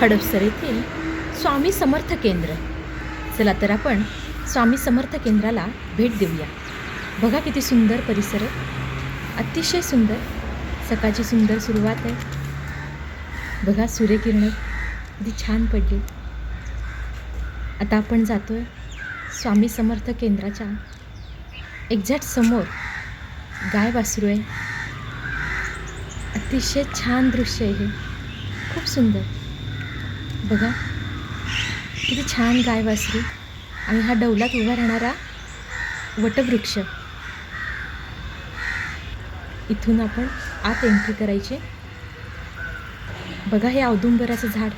हडपसर येथील स्वामी समर्थ केंद्र. चला तर आपण स्वामी समर्थ केंद्राला भेट देऊया. बघा किती सुंदर परिसर आहे. अतिशय सुंदर. सकाळची सुंदर सुरुवात आहे. बघा सूर्यकिरण किती छान पडली. आता आपण जातो आहे स्वामी समर्थ केंद्राच्या एक्झॅक्ट समोर. गाय वासरू आहे. अतिशय छान दृश्य आहे हे. खूप सुंदर. बघा. किती छान गाय वासरू. आणि हा डौलात उभा राहणारा वटवृक्ष. इथून आपण आत एंट्री करायची. बघा हे औदुंबराचं झाड.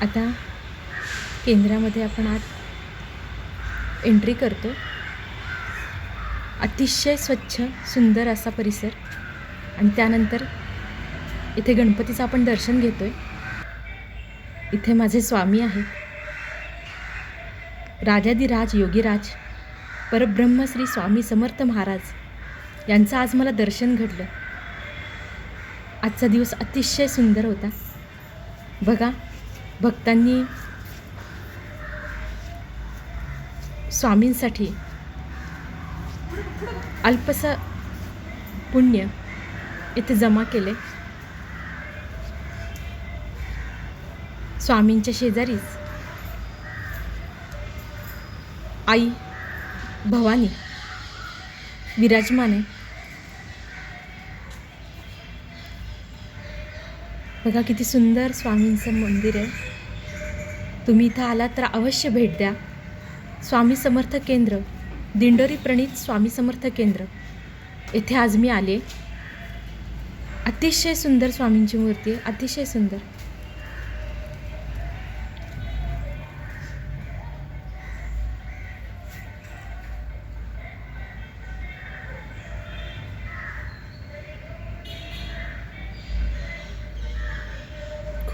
आता केंद्रामध्ये आपण आत एंट्री करतो. अतिशय स्वच्छ सुंदर असा परिसर. आणि त्यानंतर इथे गणपतीचं आपण दर्शन घेतोय. इथे माझे स्वामी आहेत. राजाधिराज योगीराज परब्रह्म श्री स्वामी समर्थ महाराज यांचं आज मला दर्शन घडलं. आजचा दिवस अतिशय सुंदर होता. बघा भक्तांनी स्वामींसाठी अल्पसं पुण्य इथे जमा केले स्वामींच्या शेजारीच. आई भवानी विराजमान. आहे बघा किती सुंदर स्वामींचं मंदिर आहे. तुम्ही इथं आलात तर अवश्य भेट द्या. स्वामी समर्थ केंद्र दिंडोरी प्रणित स्वामी समर्थ केंद्र. येथे आज मी आले. अतिशय सुंदर स्वामींची मूर्ती आहे. अतिशय सुंदर.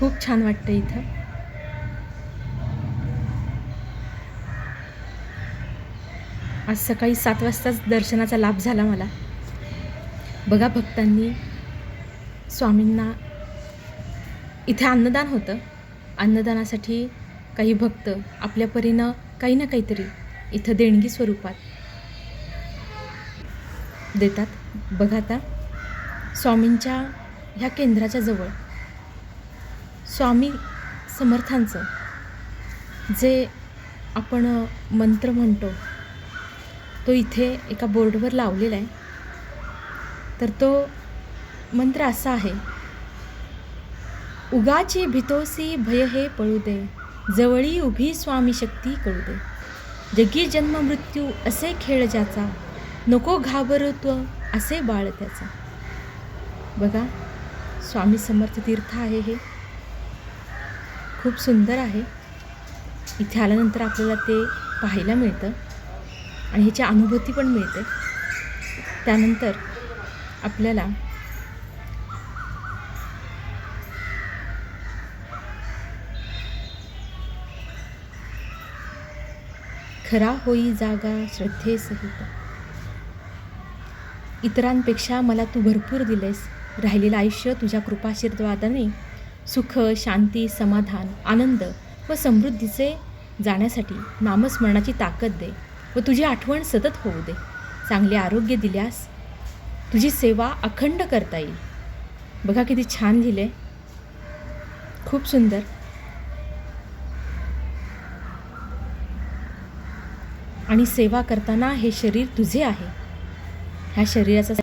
खूप छान वाटतं इथं. आज सकाळी सात वाजताच दर्शनाचा लाभ झाला मला. बघा भक्तांनी स्वामींना इथे अन्नदान होतं. अन्नदानासाठी काही भक्त आपल्या परीनं काही ना काहीतरी इथं देणगी स्वरूपात देतात. बघा आता स्वामींच्या ह्या केंद्राच्या जवळ स्वामी समर्थांचं जे आपण मंत्र म्हणतो तो इथे एका बोर्डवर लावलेला आहे. तर तो मंत्र असा आहे उगाची भितोसी भय हे पळू दे जवळी उभी स्वामी शक्ती कळू दे जगी जन्म मृत्यू असे खेळ ज्याचा नको घाबरत्व असे बाळ त्याचा. बघा स्वामी समर्थ तीर्थ आहे हे. खूप सुंदर आहे. इथे आल्यानंतर आपल्याला ते पाहायला मिळतं आणि ह्याची अनुभूती पण मिळते. त्यानंतर आपल्याला खरा होई जागा श्रद्धेसहित. इतरांपेक्षा मला तू भरपूर दिलेस राहिलेलं आयुष्य तुझ्या कृपाशीर्वादाने सुख शांती समाधान आनंद व समृद्धीचे जाण्यासाठी नामस्मरणाची ताकद दे व तुझी आठवण सतत होऊ दे. चांगले आरोग्य दिल्यास तुझी सेवा अखंड करता येईल. बघा किती छान लिहिले खूप सुंदर. आणि सेवा करताना हे शरीर तुझे आहे. ह्या शरीराचा